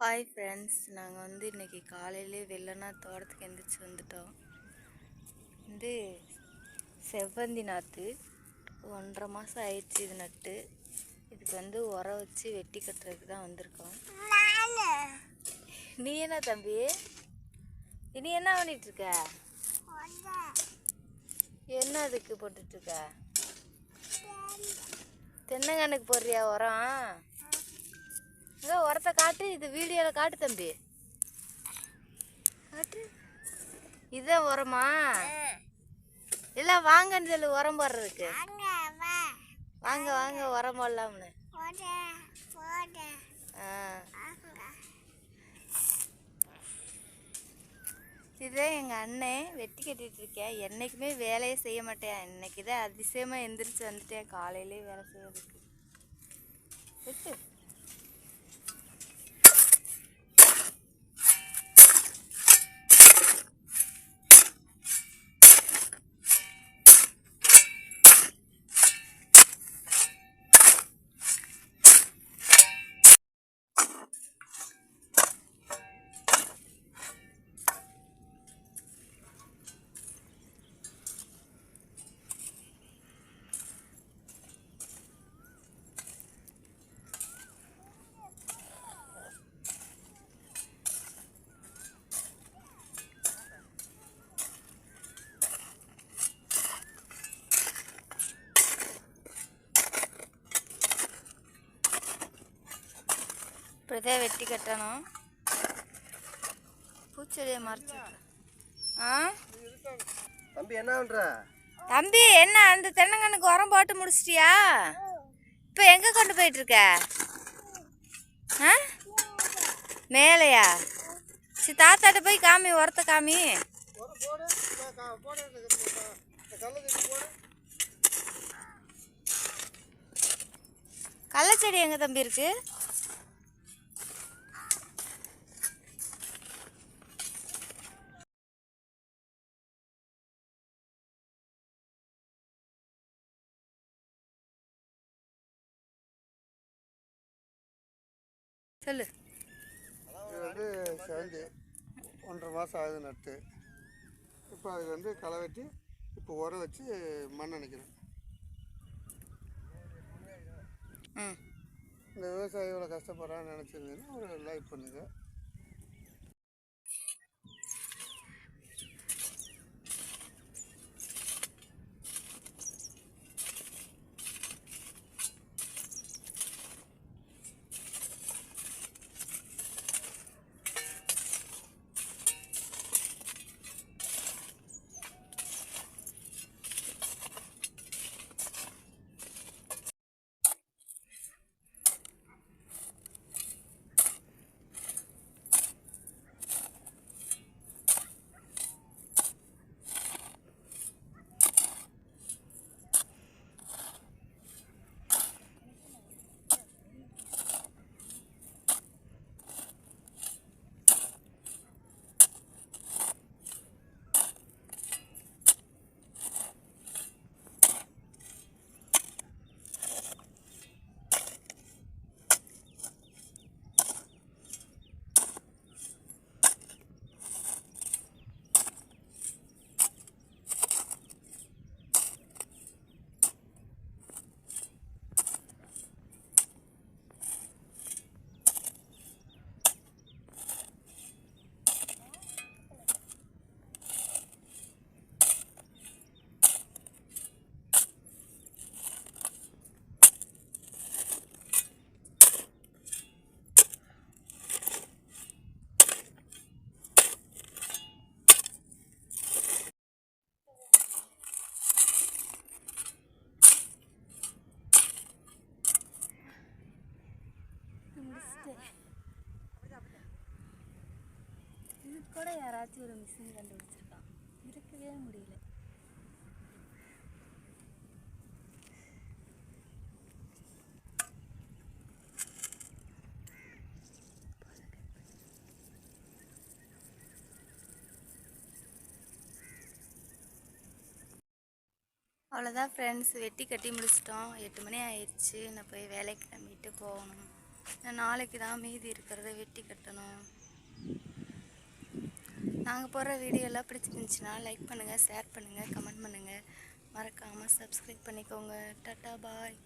Hi friends நாங்கள் வந்து இன்றைக்கி காலையிலே வெள்ளனா தோட்டத்துக்கு எந்திரிச்சு வந்துட்டோம். வந்து செவ்வந்தி நாற்று ஒன்றரை மாதம் ஆயிடுச்சு இது நட்டு. இதுக்கு வந்து உரம் வச்சு வெட்டி கட்டுறதுக்கு தான் வந்திருக்கோம். நீ என்ன தம்பி? நீ என்ன பண்ணிகிட்ருக்க என்ன அதுக்கு போட்டுட்ருக்க தென்னங்கண்ணுக்கு போடுறியா உரம்? உரத்தை காட்டு இது வீடியோவில் காட்டு தம்பி. காட்டு. உரமா? இல்லை வாங்கன்னு சொல்லு உரம் போடுறதுக்கு. வாங்க வாங்க உரம் போடலாம்னு. இதுதான் எங்கள் அண்ணன் வெட்டி கட்டிட்டு இருக்கேன் என்றைக்குமே வேலையே செய்ய மாட்டேன். இன்னைக்கு தான் அதிசயமாக எந்திரிச்சு வந்துட்டேன். காலையிலே வேலை செய்யறதுக்கு. வெட்டு. இப்படிதான் வெட்டி கட்டணும். பூச்செடியை மறைச்சு ஆ? தம்பி என்ன பண்ற? தம்பி என்ன அந்த தென்னங்கண்ணுக்கு உரம் போட்டு முடிச்சிட்டியா? இப்போ எங்கே கொண்டு போயிட்டு இருக்க ஆ? மேலையா? சரி தாத்தாட்ட போய் காமி உரத்தை காமி. போடு போடு இந்த க- சொல்லு. இது வந்து சேர்ந்து ஒன்றரை மாதம் ஆகுது நட்டு. இப்போ அது வந்து களை வெட்டி இப்போ உரம் வச்சு மண் அணைக்கிறேன் ம். இந்த விவசாயி இவ்வளோ கஷ்டப்படுறான்னு நினச்சிருந்தீங்கன்னா ஒரு லைக் பண்ணுங்க. கூட யாராச்சும் ஒரு மிஷின் கண்டுபிடிச்சிருக்கான். இருக்கவே முடியல. அவ்வளோதான் ஃப்ரெண்ட்ஸ் வெட்டி கட்டி முடிச்சிட்டோம். எட்டு மணி ஆயிடுச்சு. நான் போய் வேலைக்கு கிளம்பிட்டு போகணும். நான் நாளைக்கு தான் மீதி இருக்கிறத வெட்டி கட்டணும். நாங்கள் போடுற வீடியோ எல்லாம் பிடிச்சிருந்துச்சுன்னா லைக் பண்ணுங்கள் ஷேர் பண்ணுங்கள் கமெண்ட் பண்ணுங்கள் மறக்காமல் சப்ஸ்கிரைப் பண்ணிக்கோங்க. டாட்டா பாய்